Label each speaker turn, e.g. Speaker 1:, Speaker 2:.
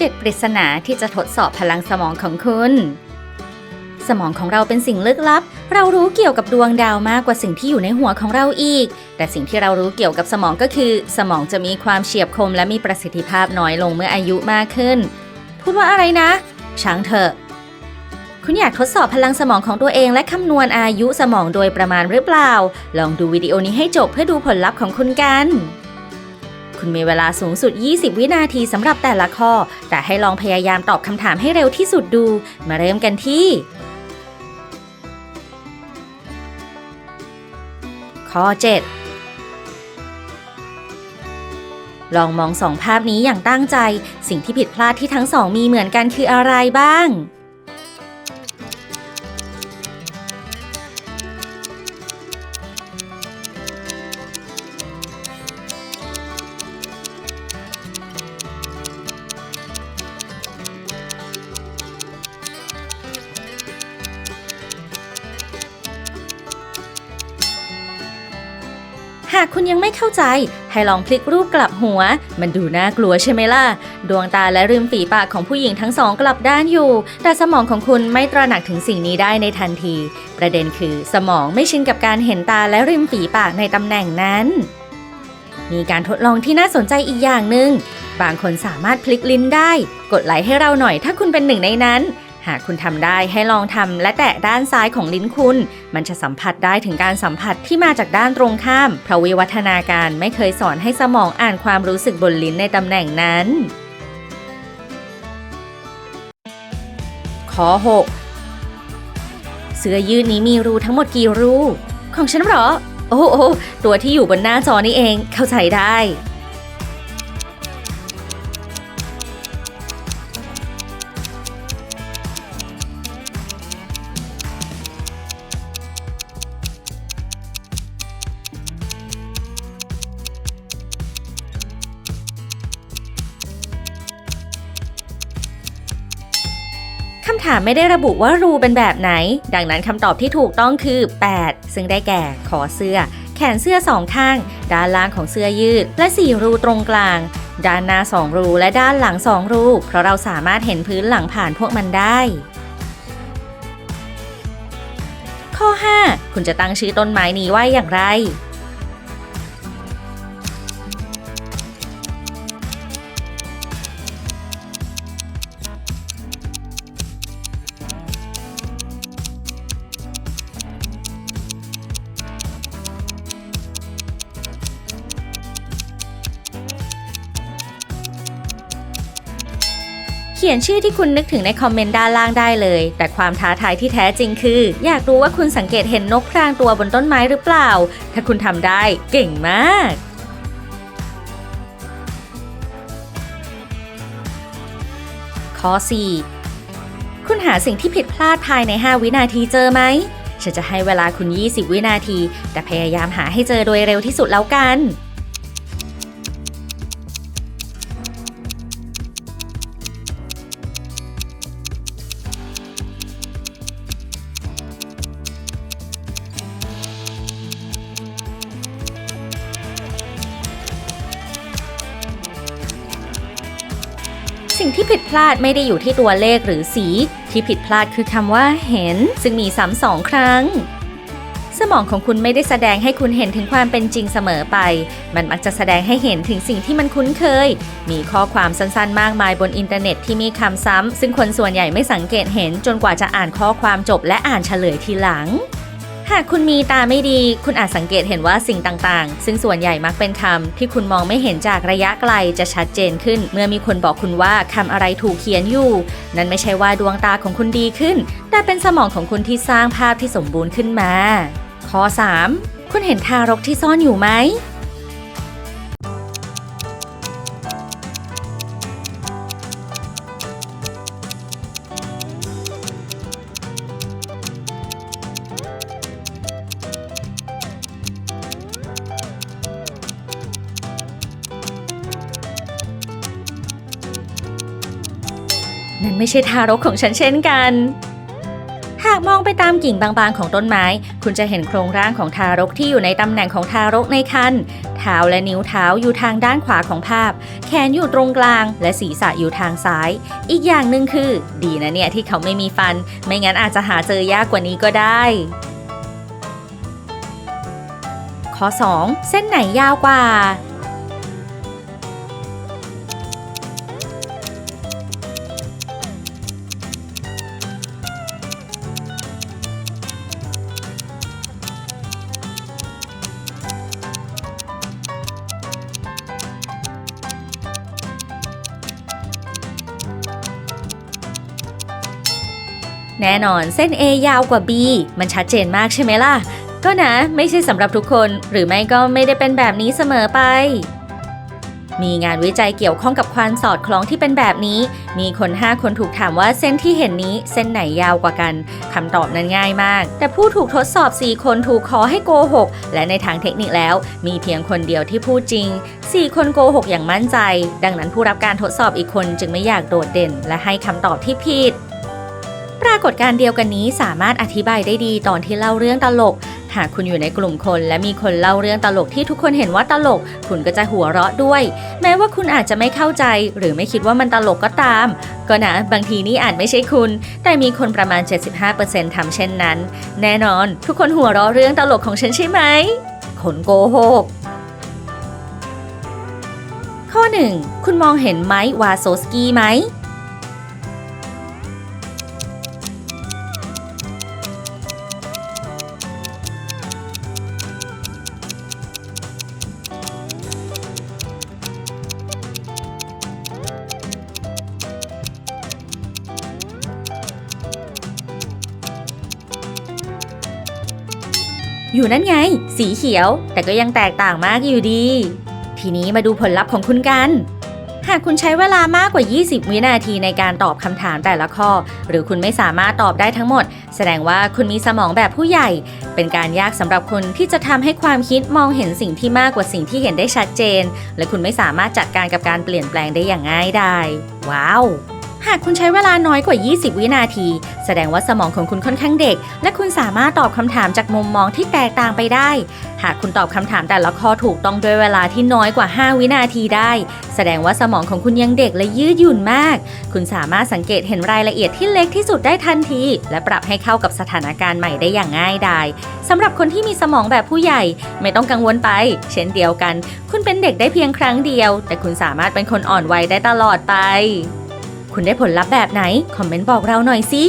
Speaker 1: 7 ปริศนาที่จะทดสอบพลังสมองของคุณ สมองของเราเป็นสิ่งลึกลับ เรารู้เกี่ยวกับดวงดาวมากกว่าสิ่งที่อยู่ในหัวของเราอีก แต่สิ่งที่เรารู้เกี่ยวกับสมองก็คือ สมองจะมีความเฉียบคมและมีประสิทธิภาพน้อยลงเมื่ออายุมากขึ้น พูดว่าอะไรนะ ช้างเถอะ คุณอยากทดสอบพลังสมองของตัวเองและคำนวณอายุสมองโดยประมาณหรือเปล่า ลองดูวิดีโอนี้ให้จบเพื่อดูผลลัพธ์ของคุณกัน คุณมีเวลาสูงสุด 20 วินาทีสำหรับแต่ละข้อ แต่ให้ลองพยายามตอบคำถามให้เร็วที่สุดดู มาเริ่มกันที่ ข้อ 7 ลองมองสองภาพนี้อย่างตั้งใจ สิ่งที่ผิดพลาดที่ทั้งสองมีเหมือนกันคืออะไรบ้างากคุณยังไม่เข้าใจ ให้ลองพลิกรูปกลับหัว มันดูน่ากลัวใช่ไหมล่ะ ดวงตาและริมฝีปากของผู้หญิงทั้งสองกลับด้านอยู่ แต่สมองของคุณไม่ตระหนักถึงสิ่งนี้ได้ในทันที ประเด็นคือสมองไม่ชินกับการเห็นตาและริมฝีปากในตำแหน่งนั้น มีการทดลองที่น่าสนใจอีกอย่างหนึ่งบางคนสามารถพลิกลิ้นได้ กดไลค์ให้เราหน่อยถ้าคุณเป็นหนึ่งในนั้น หากคุณทำได้ให้ลองทำและแตะด้านซ้ายของลิ้นคุณ มันจะสัมผัสได้ถึงการสัมผัสที่มาจากด้านตรงข้ามเพราะวิวัฒนาการไม่เคยสอนให้สมองอ่านความรู้สึกบนลิ้นในตำแหน่งนั้น ข้อ 6 เสื้อยืดนี้มีรูทั้งหมดกี่รู ของฉันเหรอ โอ้โอ้ตัวที่อยู่บนหน้าจอนี่เองเข้าใจได้ำถามไม่ได้ระบุว่ารูเป็นแบบไหน ดังนั้นคำตอบที่ถูกต้องคือ 8 ซึ่งได้แก่คอเสื้อ แขนเสื้อสองข้าง ด้านล่างของเสื้อยืด และ 4 รูตรงกลาง ด้านหน้า 2 รูและด้านหลัง 2 รู เพราะเราสามารถเห็นพื้นหลังผ่านพวกมันได้ ข้อ 5 คุณจะตั้งชื่อต้นไม้นี้ว่าอย่างไร ขียนชื่อที่คุณนึกถึงในคอมเมนต์ด้านล่างได้เลย แต่ความท้าทายที่แท้จริงคือ อยากรู้ว่าคุณสังเกตเห็นนกพรางตัวบนต้นไม้หรือเปล่า ถ้าคุณทำได้เก่งมากข้อ4คุณหาสิ่งที่ผิดพลาดภายใน 5 วินาทีเจอไหม ฉันจะให้เวลาคุณ 20 วินาที แต่พยายามหาให้เจอโดยเร็วที่สุดแล้วกัน สิ่งที่ผิดพลาดไม่ได้อยู่ที่ตัวเลขหรือสี ที่ผิดพลาดคือคำว่าเห็น ซึ่งมีซ้ำสองครั้ง สมองของคุณไม่ได้แสดงให้คุณเห็นถึงความเป็นจริงเสมอไป มันมักจะแสดงให้เห็นถึงสิ่งที่มันคุ้นเคย มีข้อความสั้นๆ มากมายบนอินเทอร์เน็ตที่มีคำซ้ำซึ่งคนส่วนใหญ่ไม่สังเกตเห็นจนกว่าจะอ่านข้อความจบและอ่านเฉลยทีหลัง หากคุณมีตาไม่ดี คุณอาจสังเกตเห็นว่าสิ่งต่างๆ ซึ่งส่วนใหญ่มักเป็นคำที่คุณมองไม่เห็นจากระยะไกลจะชัดเจนขึ้น เมื่อมีคนบอกคุณว่าคำอะไรถูกเขียนอยู่ นั่นไม่ใช่ว่าดวงตาของคุณดีขึ้น แต่เป็นสมองของคุณที่สร้างภาพที่สมบูรณ์ขึ้นมา ข้อ 3 คุณเห็นทารกที่ซ่อนอยู่ไหม นั่นไม่ใช่ทารกของฉันเช่นกัน หากมองไปตามกิ่งบางๆของต้นไม้ คุณจะเห็นโครงร่างของทารกที่อยู่ในตำแหน่งของทารกในครรภ์เท้าและนิ้วเท้าอยู่ทางด้านขวาของภาพ แขนอยู่ตรงกลาง และศีรษะอยู่ทางซ้าย อีกอย่างหนึ่งคือ ดีนะเนี่ยที่เขาไม่มีฟัน ไม่งั้นอาจจะหาเจอยากกว่านี้ก็ได้ข้อ 2 เส้นไหนยาวกว่า แน่นอนเส้น A ยาวกว่า B มันชัดเจนมากใช่ไหมล่ะ ก็นะไม่ใช่สำหรับทุกคน หรือไม่ก็ไม่ได้เป็นแบบนี้เสมอไป มีงานวิจัยเกี่ยวข้องกับความสอดคล้องที่เป็นแบบนี้ มีคน 5 คนถูกถามว่าเส้นที่เห็นนี้เส้นไหนยาวกว่ากันคำตอบนั้นง่ายมาก แต่ผู้ถูกทดสอบ 4 คนถูกขอให้โกหก และในทางเทคนิคแล้ว มีเพียงคนเดียวที่พูดจริง 4 คนโกหกอย่างมั่นใจ ดังนั้นผู้รับการทดสอบอีกคนจึงไม่อยากโดดเด่น และให้คำตอบที่ผิด ปรากฏการณ์เดียวกันนี้สามารถอธิบายได้ดีตอนที่เล่าเรื่องตลก หากคุณอยู่ในกลุ่มคนและมีคนเล่าเรื่องตลกที่ทุกคนเห็นว่าตลก คุณก็จะหัวเราะด้วย แม้ว่าคุณอาจจะไม่เข้าใจ หรือไม่คิดว่ามันตลกก็ตาม ก็นะบางทีนี่อาจไม่ใช่คุณ แต่มีคนประมาณ 75%ทำเช่นนั้น แน่นอน ทุกคนหัวเราะเรื่องตลกของฉันใช่ไหมคนโกหกข้อ 1 คุณมองเห็นไมค์วาโซสกี้ไหม อยู่นั่นไง สีเขียว แต่ก็ยังแตกต่างมากอยู่ดี ทีนี้มาดูผลลัพธ์ของคุณกัน หากคุณใช้เวลามากกว่า 20 วินาทีในการตอบคำถามแต่ละข้อ หรือคุณไม่สามารถตอบได้ทั้งหมด แสดงว่าคุณมีสมองแบบผู้ใหญ่ เป็นการยากสำหรับคุณที่จะทำให้ความคิดมองเห็นสิ่งที่มากกว่าสิ่งที่เห็นได้ชัดเจน และคุณไม่สามารถจัดการกับการเปลี่ยนแปลงได้อย่างง่ายดายว้าว หากคุณใช้เวลาน้อยกว่า 20 วินาที แสดงว่าสมองของคุณค่อนข้างเด็ก และคุณสามารถตอบคำถามจากมุมมองที่แตกต่างไปได้ หากคุณตอบคำถามแต่ละข้อถูกต้องด้วยเวลาที่น้อยกว่า 5 วินาทีได้ แสดงว่าสมองของคุณยังเด็กและยืดหยุ่นมาก คุณสามารถสังเกตเห็นรายละเอียดที่เล็กที่สุดได้ทันที และปรับให้เข้ากับสถานการณ์ใหม่ได้อย่างง่ายดายสำหรับคนที่มีสมองแบบผู้ใหญ่ ไม่ต้องกังวลไป เช่นเดียวกัน คุณเป็นเด็กได้เพียงครั้งเดียว แต่คุณสามารถเป็นคนอ่อนวัยได้ตลอดไป คุณได้ผลลัพธ์แบบไหน คอมเมนต์บอกเราหน่อยสิ